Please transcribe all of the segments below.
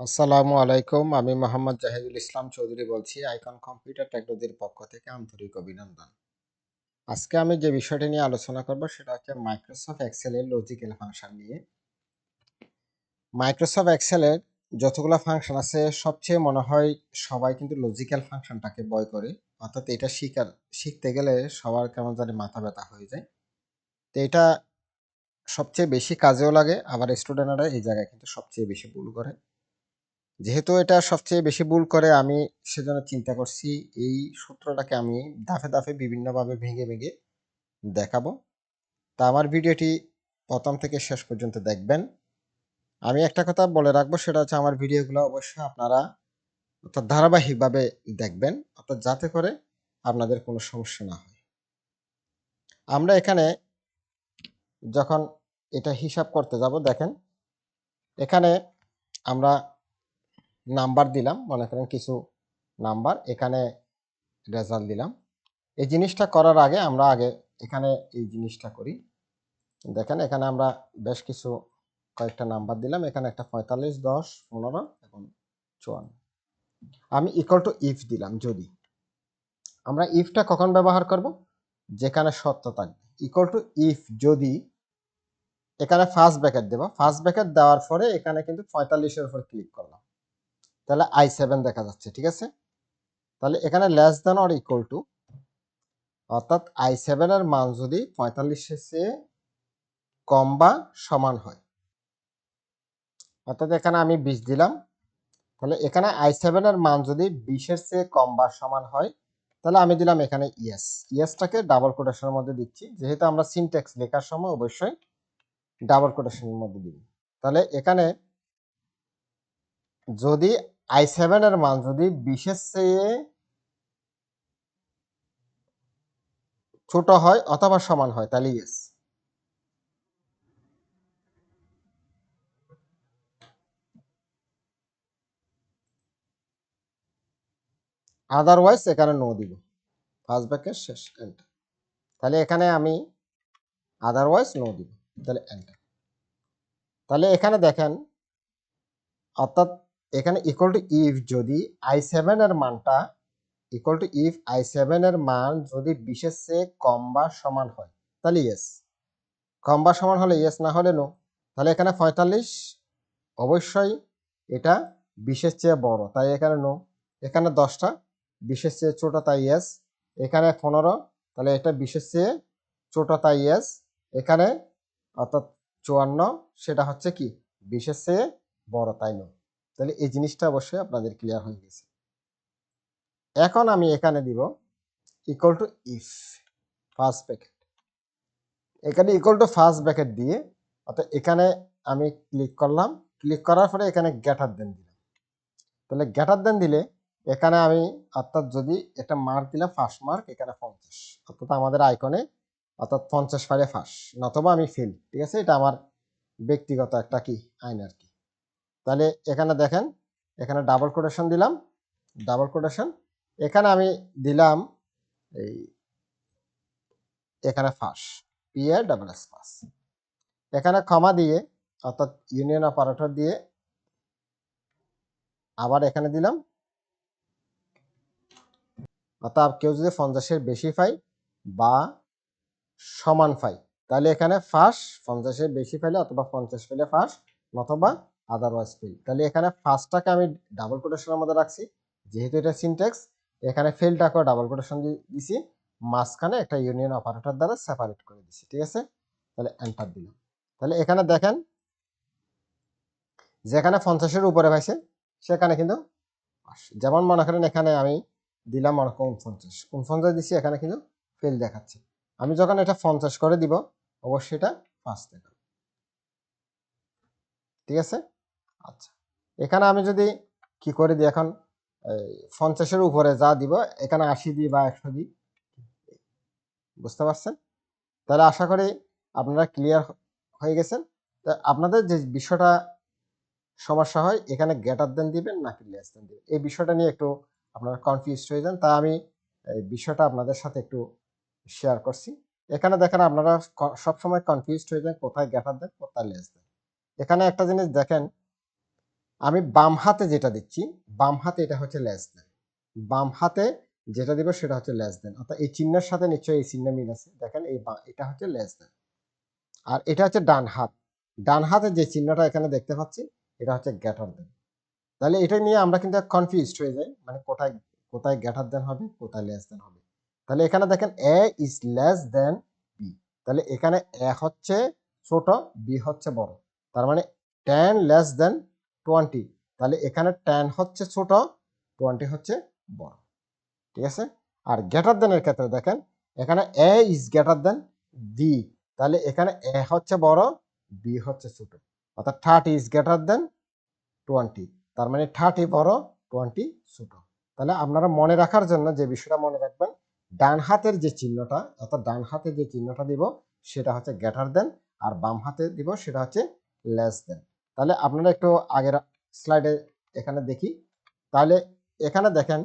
আসসালামু আলাইকুম, আমি মোহাম্মদ জাহিদুল ইসলাম চৌধুরী বলছি আইকন কম্পিউটার টেকনোলজির পক্ষ থেকে আন্তরিক অভিনন্দন। আজকে আমি যে বিষয়টি নিয়ে আলোচনা করব, সেটা হচ্ছে মাইক্রোসফট এক্সেলের লজিক্যাল ফাংশন নিয়ে। মাইক্রোসফট এক্সেলের যতগুলো ফাংশন আছে, সবচেয়ে মনে হয় সবাই কিন্তু লজিক্যাল ফাংশনটাকে বয় করে। অর্থাৎ এটা শিকার, শিখতে গেলে সবার কেমন জানি মাথা ব্যথা হয়ে যায়। তো এটা সবচেয়ে বেশি কাজেও লাগে, আবার স্টুডেন্টরা এই জায়গায় কিন্তু সবচেয়ে বেশি ভুল করে। যেহেতু এটা সবচেয়ে বেশি ভুল করে, আমি সেজন্য চিন্তা করছি এই সূত্রটাকে আমি ধাপে ধাপে বিভিন্নভাবে ভেঙে ভেঙে দেখাবো। তা আমার ভিডিওটি প্রথম থেকে শেষ পর্যন্ত দেখবেন। আমি একটা কথা বলে রাখব, সেটা হচ্ছে আমার ভিডিওগুলো অবশ্যই আপনারা অর্থাৎ ধারাবাহিকভাবে দেখবেন, অর্থাৎ যাতে করে আপনাদের কোনো সমস্যা না হয়। আমরা এখানে যখন এটা হিসাব করতে যাব, দেখেন, এখানে আমরা নাম্বার দিলাম, মনে করেন কিছু নাম্বার, এখানে রেজাল্ট দিলাম। এই জিনিসটা করার আগে আমরা আগে এখানে এই জিনিসটা করি। দেখেন এখানে আমরা বেশ কিছু কয়েকটা নাম্বার দিলাম, এখানে একটা পঁয়তাল্লিশ, দশ, পনেরো এবং চুয়ান্ন। আমি ইকুয়াল টু ইফ দিলাম যদি। আমরা ইফটা কখন ব্যবহার করব? যেখানে সত্য থাকবে। ইকুয়াল টু ইফ যদি এখানে ফার্স্ট ব্যাকেট দেবো। ফার্স্ট ব্যাকেট দেওয়ার পরে এখানে কিন্তু পঁয়তাল্লিশের উপর ক্লিক করলাম। তাহলে আই সেভেন দেখা যাচ্ছে, ঠিক আছে? তাহলে এখানে less than or equal to অর্থাৎ আই সেভেনের মান যদি পঁয়তাল্লিশের চেয়ে কম বা সমান হয়। অর্থাৎ এখানে আমি বিশ দিলাম। তাহলে এখানে আই সেভেনের মান যদি বিশের চেয়ে কম বা সমান হয়, তাহলে আমি দিলাম এখানে ইয়েস ইয়েসটাকে ডাবল কোটেশনের মধ্যে দিচ্ছি। যেহেতু আমরা সিনটেক্স লেখার সময় অবশ্যই ডাবল কোটেশনের মধ্যে দিই। তাহলে এখানে যদি আই সেভেনের মান যদি বিশের চেয়ে ছোট হয় অথবা সমান হয়, তাহলে ইয়েস আদারওয়াইজ এখানে নো দিব। ফার্স্ট ব্যাকের শেষ এন্টার তাহলে এখানে আমি আদারওয়াইজ নো দিব। তাহলে এন্টার তাহলে এখানে দেখেন, অর্থাৎ এখানে ইকুয়াল টু ইফ যদি আই সেভেনের মানটা ইকুয়াল টু ইফ আই সেভেনের মান যদি বিশের চেয়ে কম বা সমান হয়, তাহলে ইয়েস কম বা সমান হলে ইয়েস না হলে নো তাহলে এখানে পঁয়তাল্লিশ, অবশ্যই এটা বিশের চেয়ে বড়, তাই এখানে নো এখানে দশটা, বিশের চেয়ে ছোট তাই ইয়েস এখানে পনেরো, তাহলে এটা বিশের চেয়ে ছোট তাই ইয়েস এখানে অর্থাৎ চুয়ান্ন, সেটা হচ্ছে কি? বিশের চেয়ে বড় তাই নো তাহলে এই জিনিসটা অবশ্যই আপনাদের ক্লিয়ার হয়ে গেছে। এখন আমি এখানে দিব equal to if first bracket এখানে ইকুয়াল টু ফার্স্ট ব্যাকেট দিয়ে, অর্থাৎ এখানে আমি ক্লিক করলাম। ক্লিক করার পরে এখানে গ্যাটার দেন দিলাম। তাহলে গ্যাটার দেন দিলে এখানে আমি, অর্থাৎ যদি একটা মার্ক দিলাম ফার্স্ট মার্ক এখানে পঞ্চাশ। অর্থাৎ আমাদের আইকনে অর্থাৎ পঞ্চাশ পারে ফার্স্ট নতবা আমি ফেল ঠিক আছে? এটা আমার ব্যক্তিগত একটা কি, আইন আর কি। তাহলে এখানে দেখেন, এখানে ডাবল কোটেশন দিলাম ডাবল কোটেশন এখানে আমি দিলাম এই, এখানে ফাঁস P A double S pass এখানে ক্ষমা দিয়ে, অর্থাৎ ইউনিয়ন অপারেটর দিয়ে আবার এখানে দিলাম। অর্থাৎ কেউ যদি পঞ্চাশের বেশি পাই বা সমান পাই তাহলে এখানে ফাঁস, পঞ্চাশের বেশি পাইলে অথবা পঞ্চাশ পেলে ফাঁস অথবা আদারওয়াইজ ফেল তাহলে এখানে ফার্স্টটাকে আমি ডাবল কোটেশনের মধ্যে রাখছি। যেহেতু এটা সিনটেক্স এখানে ফেলটাকেও ডাবল কোটেশন দিছি। মাঝখানে একটা ইউনিয়ন অপারেটর দ্বারা সেপারেট করে দিছি, ঠিক আছে? তাহলে এন্টার দিলাম। তাহলে এখানে দেখেন, যেখানে পঞ্চাশের উপরে পাইছে, সেখানে কিন্তু যেমন মনে করেন এখানে আমি দিলাম মনে করেন উনপঞ্চাশ। উনপঞ্চাশ দিছি, এখানে কিন্তু ফেল দেখাচ্ছে। আমি যখন এটা পঞ্চাশ করে দিব, অবশ্যই এটা ফার্স্ট দেখাবে। ঠিক আছে? আচ্ছা। এখানে আমি যদি কি করে দিই এখন পঞ্চাশের উপরে যা দিব, এখানে আশি দিই বা একশো দিই। বুঝতে পারছেন? তাহলে আশা করি আপনারা ক্লিয়ার হয়ে গেছেন। তা আপনাদের যে বিষয়টা সমস্যা হয়, এখানে গেটার দেন দিবেন নাকি লেস দেন দিবেন? এই বিষয়টা নিয়ে একটু আপনারা কনফিউজ হয়ে যান। তা আমি এই বিষয়টা আপনাদের সাথে একটু শেয়ার করছি। এখানে দেখেন আপনারা সবসময় কনফিউজ হয়ে যান কোথায় গেটার দেন কোথায় লেস দেন এখানে একটা জিনিস দেখেন আমি বাম হাতে যেটা দিচ্ছি, বাম হাতে এটা হচ্ছে লেস দেন বাম হাতে যেটা দিব সেটা হচ্ছে লেস দেন অর্থাৎ এই চিহ্নের সাথে নিশ্চয়ই এই চিহ্ন মিল আছে। দেখেন এই এটা হচ্ছে লেস দেন আর এটা হচ্ছে ডান হাত। ডান হাতে যে চিহ্নটা এখানে দেখতে পাচ্ছি, এটা হচ্ছে গ্যাটার দেন তাহলে এটা নিয়ে আমরা কিন্তু কনফিউজড হয়ে যাই। মানে কোথায় কোথায় গ্যাটার দেন হবে, কোথায় লেস দেন হবে। তাহলে এখানে দেখেন A is less than B তাহলে এখানে এ হচ্ছে ছোট বি হচ্ছে বড়। তার মানে টেন লেস দেন টোয়েন্টি। তাহলে এখানে টেন হচ্ছে ছোট, টোয়েন্টি হচ্ছে বড়। ঠিক আছে? আর গ্রেটার দেনের ক্ষেত্রে দেখেন, এখানে A is greater than B তাহলে এখানে এ হচ্ছে বড় বি হচ্ছে ছোট। অর্থাৎ thirty is greater than twenty তার মানে থার্টি বড় টোয়েন্টি ছোট। তাহলে আপনারা মনে রাখার জন্য যে বিষয়টা মনে রাখবেন, ডান হাতের যে চিহ্নটা, অর্থাৎ ডান হাতে যে চিহ্নটা দিব, সেটা হচ্ছে গ্রেটার দেন আর বাম হাতে দিব, সেটা হচ্ছে লেস দেন তাহলে আপনারা একটু আগের স্লাইডে এখানে দেখি। তাহলে এখানে দেখেন,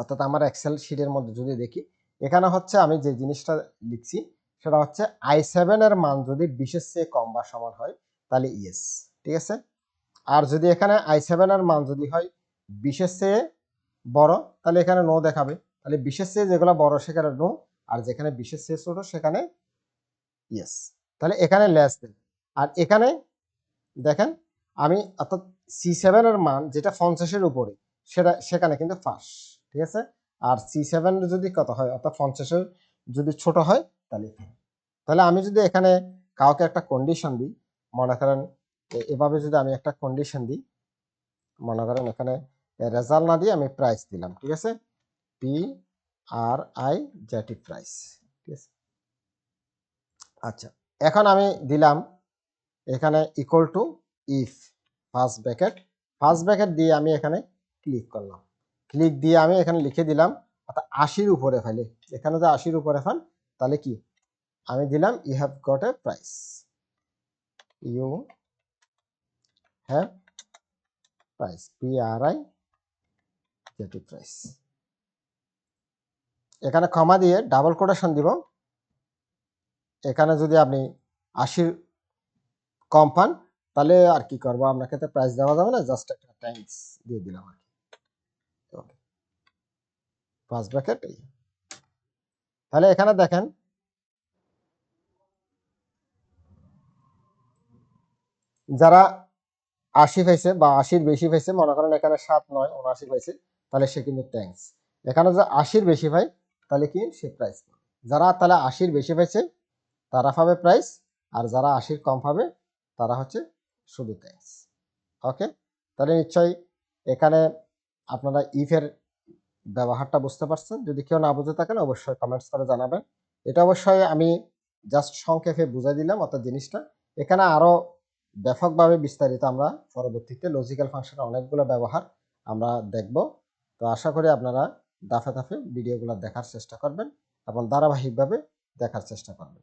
অর্থাৎ আমার এক্সেল শিটের মধ্যে যদি দেখি, এখানে হচ্ছে আমি যে জিনিসটা লিখছি, সেটা হচ্ছে আই সেভেনের মান যদি বিশের চেয়ে কম বা সমান হয়, তাহলে ইয়েস ঠিক আছে? আর যদি এখানে আই সেভেনের মান যদি হয় বিশের চেয়ে বড়, তাহলে এখানে নো দেখাবে। তাহলে বিশের চেয়ে যেগুলো বড়, সেখানে নো আর যেখানে বিশের চেয়ে ছোট, সেখানে ইয়েস তাহলে এখানে লেস দেন আর এখানে দেখেন, আমি অর্থাৎ সি সেভেনের মান যেটা পঞ্চাশের উপরে, সেটা, সেখানে কিন্তু ফার্স্ট ঠিক আছে? আর সি সেভেন যদি কত হয়, অর্থাৎ পঞ্চাশের যদি ছোট হয়, তাহলে তাহলে আমি যদি এখানে কাউকে একটা কন্ডিশন দিই, মনে করেন এভাবে যদি আমি একটা কন্ডিশন দিই, মনে করেন এখানে রেজাল্ট না দিয়ে আমি প্রাইস দিলাম, ঠিক আছে? P R I Z E price ঠিক আছে? আচ্ছা এখন আমি দিলাম এখানে equal to if first bracket first bracket দিয়ে আমি এখানে ক্লিক করলাম। ক্লিক দিয়ে আমি এখানে লিখে দিলাম, অর্থাৎ আশির উপরে ফেলে এখানে যে আশির উপরে ফেল তাহলে কি? আমি দিলাম you have got a price you have price P R I জেটি প্রাইস এখানে ক্ষমা দিয়ে ডাবল কোটেশন দিব। এখানে যদি আপনি আশির কম পান, তাহলে আর কি করব? আপনাকে তো প্রাইস দেওয়া যাবে না জাস্ট একটা ট্যাঙ্কস দিয়ে দিলাম আর কি। ফার্স্ট ব্র্যাকেট এই। তাহলে এখানে দেখেন। যারা আশি পাইছে বা আশির বেশি পাইছে, মনে করেন এখানে সাত, নয়, উনআশি পাইছে, তাহলে সে কিন্তু ট্যাঙ্কস এখানে যে আশির বেশি পাই তাহলে কি সে প্রাইস যারা তাহলে আশির বেশি পাইছে, তারা পাবে প্রাইস আর যারা আশির কম পাবে তারা হচ্ছে শুধু ওকে তাহলে নিশ্চয়ই এখানে আপনারা ইফের ব্যবহারটা বুঝতে পারছেন। যদি কেউ না বুঝে থাকেন, অবশ্যই কমেন্টস করে জানাবেন। এটা অবশ্যই আমি জাস্ট সংক্ষেপে বুঝাই দিলাম অর্থাৎ জিনিসটা। এখানে আরও ব্যাপকভাবে বিস্তারিত আমরা পরবর্তীতে লজিক্যাল ফাংশনের অনেকগুলো ব্যবহার আমরা দেখব। তো আশা করি আপনারা দাফে দাফে ভিডিওগুলো দেখার চেষ্টা করবেন এবং ধারাবাহিকভাবে দেখার চেষ্টা করবেন।